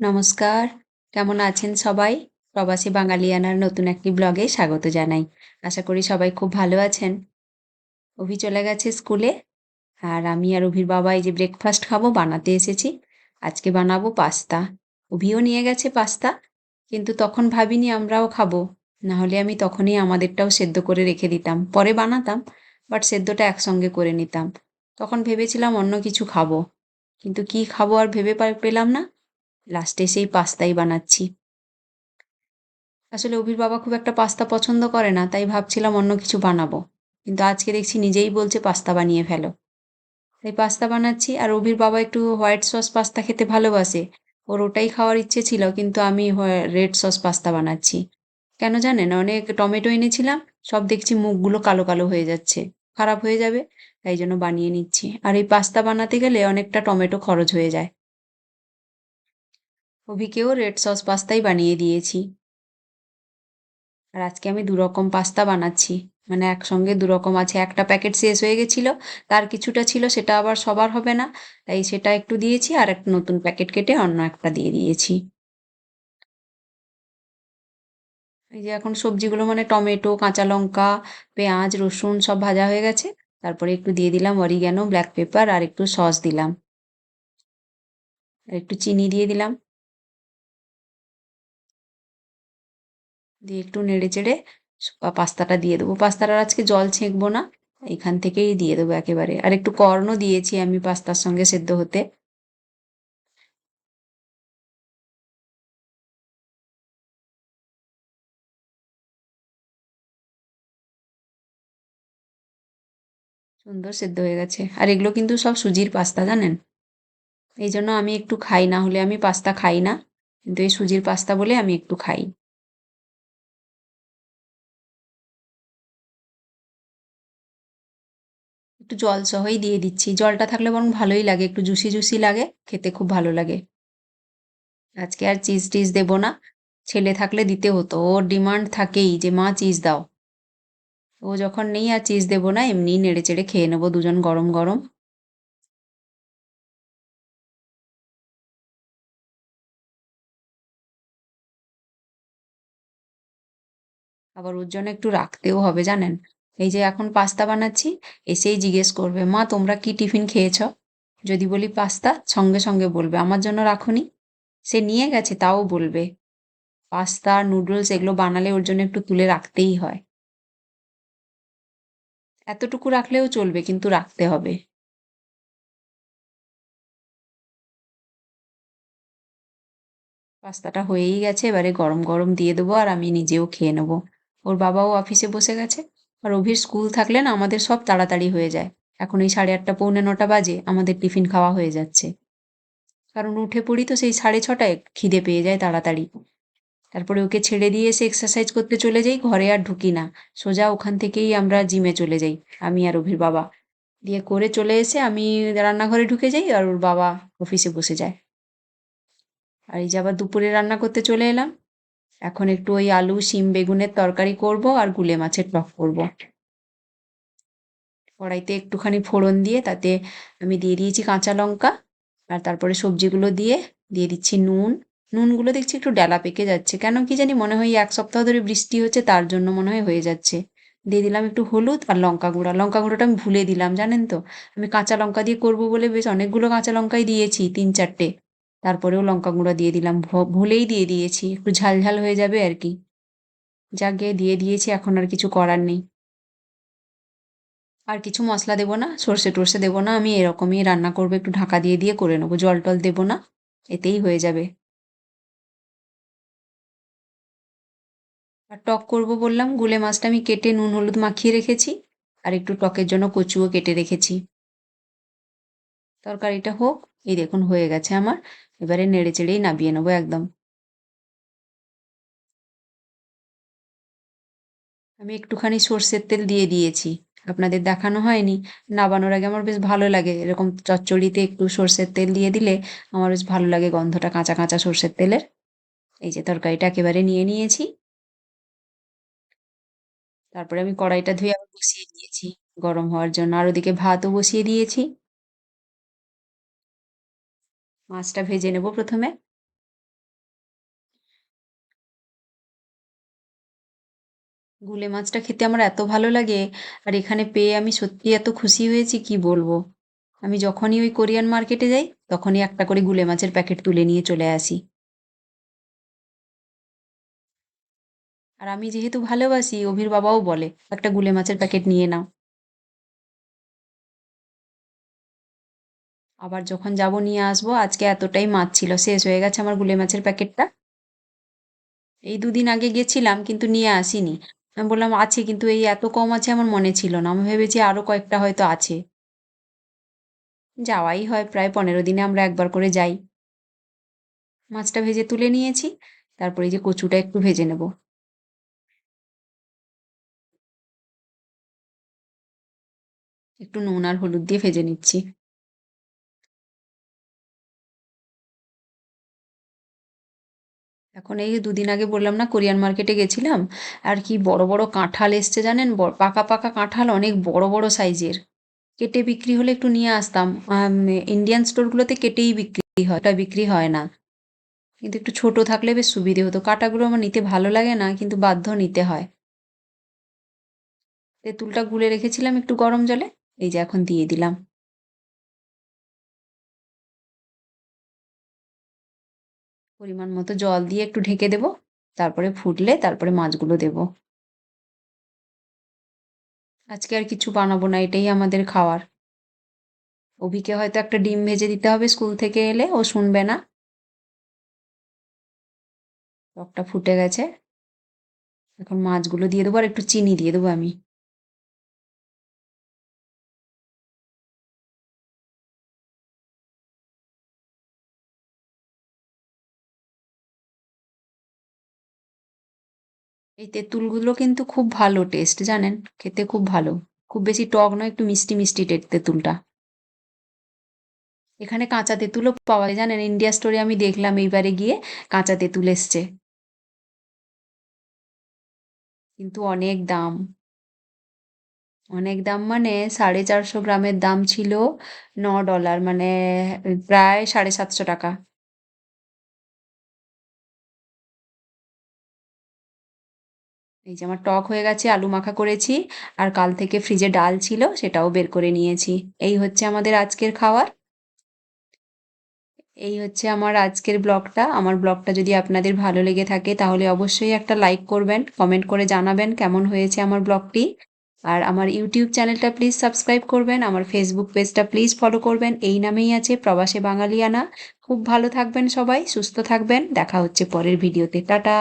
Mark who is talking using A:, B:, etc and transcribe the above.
A: নমস্কার। কেমন আছেন সবাই? প্রবাসী বাঙালিয়ানার নতুন একটি ব্লগে স্বাগত জানাই। আশা করি সবাই খুব ভালো আছেন। অভি চলে গেছে স্কুলে। আর আমি আর অভির বাবা এই যে ব্রেকফাস্ট খাব বানাতে এসেছি। আজকে বানাবো পাস্তা। অভিও নিয়ে গেছে পাস্তা। কিন্তু তখন ভাবিনি আমরাও খাব। না হলে আমি তখনই আমাদেরটাও সেদ্ধ করে রেখে দিতাম। পরে বানাতাম, বাট সেদ্ধটা একসঙ্গে করে নিতাম। তখন ভেবেছিলাম অন্য কিছু খাব। কিন্তু কি খাব আর ভেবে পেলাম না। লাস্টে সেই পাস্তাই বানাচ্ছি। আসলে অভির বাবা খুব একটা পাস্তা পছন্দ করে না, তাই ভাবছিলাম অন্য কিছু বানাবো। কিন্তু আজকে দেখছি নিজেই বলছে পাস্তা বানিয়ে ফেলো। তাই পাস্তা বানাচ্ছি আর অভির বাবা একটু হোয়াইট সস পাস্তা খেতে ভালোবাসে। ওর ওটাই খাওয়ার ইচ্ছে ছিল কিন্তু আমি রেড সস পাস্তা বানাচ্ছি। কেন জানেন? অনেক টমেটো এনেছিলাম, সব দেখছি মুখগুলো কালো, কালো হয়ে যাচ্ছে। খারাপ হয়ে যাবে, তাই জন্য বানিয়ে নিচ্ছি। আর এই পাস্তা বানাতে গেলে অনেকটা টমেটো খরচ হয়ে যায়। অভিকেও রেড সস পাস্তাই বানিয়ে দিয়েছি। আর আজকে আমি দুরকম পাস্তা বানাচ্ছি। মানে একসঙ্গে দুরকম আছে। একটা প্যাকেট শেষ হয়ে গেছিল, তার কিছুটা ছিল সেটা আবার সবার হবে না। তাই সেটা একটু দিয়েছি আর একটা নতুন প্যাকেট কেটে অন্য একটা দিয়ে দিয়েছি। এই যে এখন সবজিগুলো মানে টমেটো, কাঁচা লঙ্কা, পেঁয়াজ, রসুন সব ভাজা হয়ে গেছে। তারপরে একটু দিয়ে দিলাম অরিগ্যানো, ব্ল্যাক পেপার আর একটু সস দিলাম। আর একটু চিনি দিয়ে দিলাম। দিয়ে একটু নেড়ে-চেড়ে পাস্তাটা দিয়ে দেবো। পাস্তাটার আজকে জল ছেঁকবো না। এখান থেকেই দিয়ে দেবো একেবারে। আর একটু কর্নও দিয়েছি আমি পাস্তার সঙ্গে সেদ্ধ হতে। সুন্দর সেদ্ধ হয়ে গেছে। আর এগুলো কিন্তু সব সুজির পাস্তা জানেন? এই জন্য আমি একটু খাই, না হলে আমি পাস্তা খাই না। কিন্তু এই সুজির পাস্তা বলে আমি একটু খাই। একটু জল সহই দিয়ে দিচ্ছি। জলটা থাকলে বরং ভালোই লাগে। একটু জুসি, জুসি লাগে। খেতে খুব ভালো লাগে। আজকে আর চিজ-টিজ দেব না। ছেলে থাকলে দিতে হতো। ওর ডিমান্ড থাকেই যে, "মা চিজ দাও।" ও যখন নেই আর চিজ দেব না। এমনিই নেড়ে-চেড়ে খেয়ে নেব দুজন গরম, গরম। আবার ওর জন্য একটু রাখতেও হবে জানেন? এই যে এখন পাস্তা বানাচ্ছি, এসেই জিজ্ঞেস করবে, "মা তোমরা কি টিফিন খেয়েছ?" যদি বলি পাস্তা, সঙ্গে, সঙ্গে বলবে, "আমার জন্য রাখোনি?" সে নিয়ে গেছে তাও বলবে। পাস্তা, নুডলস এগুলো বানালে ওর জন্য একটু তুলে রাখতেই হয়। এতটুকু রাখলেও চলবে কিন্তু রাখতে হবে। পাস্তাটা হয়েই গেছে। এবারে গরম, গরম দিয়ে দেবো আর আমি নিজেও খেয়ে নেব ওর বাবাও অফিসে বসে গেছে। আর অভির স্কুল থাকলে না আমাদের সব তাড়াতাড়ি হয়ে যায়। এখন এই 8:30 পৌনে নটা বাজে, আমাদের টিফিন খাওয়া হয়ে যাচ্ছে। কারণ উঠে পড়ি তো সেই 6:30টায়, খিদে পেয়ে যায় তাড়াতাড়ি। তারপরে ওকে ছেড়ে দিয়ে এসে এক্সারসাইজ করতে চলে যাই, ঘরে আর ঢুকি না। সোজা ওখান থেকেই আমরা জিমে চলে যাই, আমি আর অভির বাবা। দিয়ে করে চলে এসে আমি রান্নাঘরে ঢুকে যাই আর ওর বাবা অফিসে বসে যায়। আর এই যে আবার দুপুরে রান্না করতে চলে এলাম। এখন একটু ওই আলু, শিম, বেগুনের তরকারি করব আর গুলে মাছের টক করব। কড়াইতে একটুখানি ফোড়ন দিয়ে তাতে আমি দিয়ে দিয়েছি কাঁচা লঙ্কা আর তারপরে সবজিগুলো দিয়ে, দিয়ে দিচ্ছি নুন। নুনগুলো দেখছি একটু ডালা পেকে যাচ্ছে। কেন কি জানি মনে হয় এক সপ্তাহ ধরে বৃষ্টি হচ্ছে তার জন্য মনে হয় হয়ে যাচ্ছে। দিয়ে দিলাম একটু হলুদ আর লঙ্কা গুঁড়া। লঙ্কা গুঁড়োটা আমি ভুলে দিলাম জানেন তো? আমি কাঁচা লঙ্কা দিয়ে করব বলে বেশ অনেকগুলো কাঁচা লঙ্কাই দিয়েছি ৩-৪ টে। তারপরেও লঙ্কা গুঁড়া দিয়ে দিলাম। ভুলেই দিয়ে দিয়েছি। একটু ঝাল, ঝাল হয়ে যাবে আর কি। যাকগে দিয়ে দিয়েছি এখন আর কিছু করার নেই। আর কিছু মশলা দেব না, সর্ষে-টর্ষে দেবো না। আমি এরকমই রান্না করব, একটু ঢাকা দিয়ে, দিয়ে করে নেব জল-টল দেবো না। এতেই হয়ে যাবে। আর টক করব বললাম, গুলে মাছটা আমি কেটে নুন হলুদ মাখিয়ে রেখেছি। আর একটু টকের জন্য কচুও কেটে রেখেছি। তরকারিটা হোক। এই দেখুন হয়ে গেছে আমার। এবারে নেড়ে-চেড়েই নাবিয়ে নেব একদম। আমি একটুখানি সর্ষের তেল দিয়ে দিয়েছি। আপনাদের দেখানো হয়নি। নাবানোর আগে আমার বেশ ভালো লাগে। এরকম চচ্চড়িতে একটু সর্ষের তেল দিয়ে দিলে আমার বেশ ভালো লাগে গন্ধটা কাঁচা, কাঁচা সর্ষের তেলের। এই যে তরকারিটা একেবারে নিয়ে নিয়েছি। তারপরে আমি কড়াইটা ধুয়ে আবার বসিয়ে দিয়েছি গরম হওয়ার জন্য। আর ওদিকে ভাতও বসিয়ে দিয়েছি। মাছটা ভেজে নেব প্রথমে। গুলে মাছটা খেতে আমার এত ভালো লাগে, আর এখানে পেয়ে আমি সত্যি এত খুশি হয়েছি, কি বলব? আমি যখনই ওই কোরিয়ান মার্কেটে যাই, তখনই একটা করে গুলে মাছের প্যাকেট তুলে নিয়ে চলে আসি। আর আমি যেহেতু ভালোবাসি, অভির বাবাও বলে, একটা গুলে মাছের প্যাকেট নিয়ে নাও। আবার যখন যাব নিয়ে আসব, আজকে এতটাই মাছ ছিল, শেষ হয়ে গেছে আমার গুলে মাছের প্যাকেটটা। এই দুদিন আগে গেছিলাম, কিন্তু নিয়ে আসিনি। আমি বললাম, আছে, কিন্তু এই এত কম আছে আমার মনে ছিল না। আমি ভেবেছি আরও কয়েকটা হয়তো আছে। যাওয়াই হয়, প্রায় পনেরো দিনে আমরা একবার করে যাই। মাছটা ভেজে তুলে নিয়েছি, তারপরে এই যে কচুটা একটু ভেজে নেব। একটু নুন আর হলুদ দিয়ে ভেজে নিচ্ছি। এখন এই দুদিন আগে বললাম না, কোরিয়ান মার্কেটে গেছিলাম, আর কি বড় বড় কাঁঠাল এসছে জানেন? পাকা পাকা কাঁঠাল অনেক বড় বড় সাইজের। কেটে বিক্রি হলে একটু নিয়ে আসতাম। ইন্ডিয়ান স্টোরগুলোতে কেটেই বিক্রি হয়, ওটা বিক্রি হয় না। কিন্তু একটু ছোট থাকলে বেশ সুবিধে হতো। কাঁটাগুলো আমার নিতে ভালো লাগে না, কিন্তু বাধ্য নিতে হয়। তেঁতুলটা গুলে রেখেছিলাম একটু গরম জলে, এই যে এখন দিয়ে দিলাম। পরিমাণ মতো জল দিয়ে একটু ঢেকে দেব। তারপরে ফুটলে তারপরে মাছগুলো দেব। আজকে আর কিছু বানাবো না, এটাই আমাদের খাওয়ার। অভিকে হয়তো একটা ডিম ভেজে দিতে হবে স্কুল থেকে এলে, ও শুনবে না। টকটা ফুটে গেছে। এখন মাছগুলো দিয়ে দেবো আর একটু চিনি দিয়ে দেবো আমি। এই তেঁতুলগুলো কিন্তু খুব ভালো টেস্ট জানেন? খেতে খুব ভালো। খুব বেশি টক নয়, একটু মিষ্টি মিষ্টি তেঁতুলটা। এখানে কাঁচা তেঁতুলও পাওয়া যায়, জানেন? ইন্ডিয়া স্টোরে আমি দেখলাম এইবারে গিয়ে কাঁচা তেঁতুল এসছে। কিন্তু অনেক দাম। অনেক দাম মানে সাড়ে চারশো গ্রামের দাম ছিল ন ডলার মানে প্রায় সাড়ে সাতশো টাকা। এই যে আমার টক হয়ে গেছে, আলু মাখা করেছি আর কাল থেকে ফ্রিজে ডাল ছিল সেটাও বের করে নিয়েছি। এই হচ্ছে আমাদের আজকের খাওয়ার। এই হচ্ছে আমার আজকের ব্লগটা। আমার ব্লগটা যদি আপনাদের ভালো লেগে থাকে তাহলে অবশ্যই একটা লাইক করবেন, কমেন্ট করে জানাবেন কেমন হয়েছে আমার ব্লগটি। আর আমার ইউটিউব চ্যানেলটা প্লিজ সাবস্ক্রাইব করবেন, আমার ফেসবুক পেজটা প্লিজ ফলো করবেন। এই নামেই আছে প্রবাসে বাঙালিয়ানা। খুব ভালো থাকবেন সবাই, সুস্থ থাকবেন। দেখা হচ্ছে পরের ভিডিওতে। টাটা!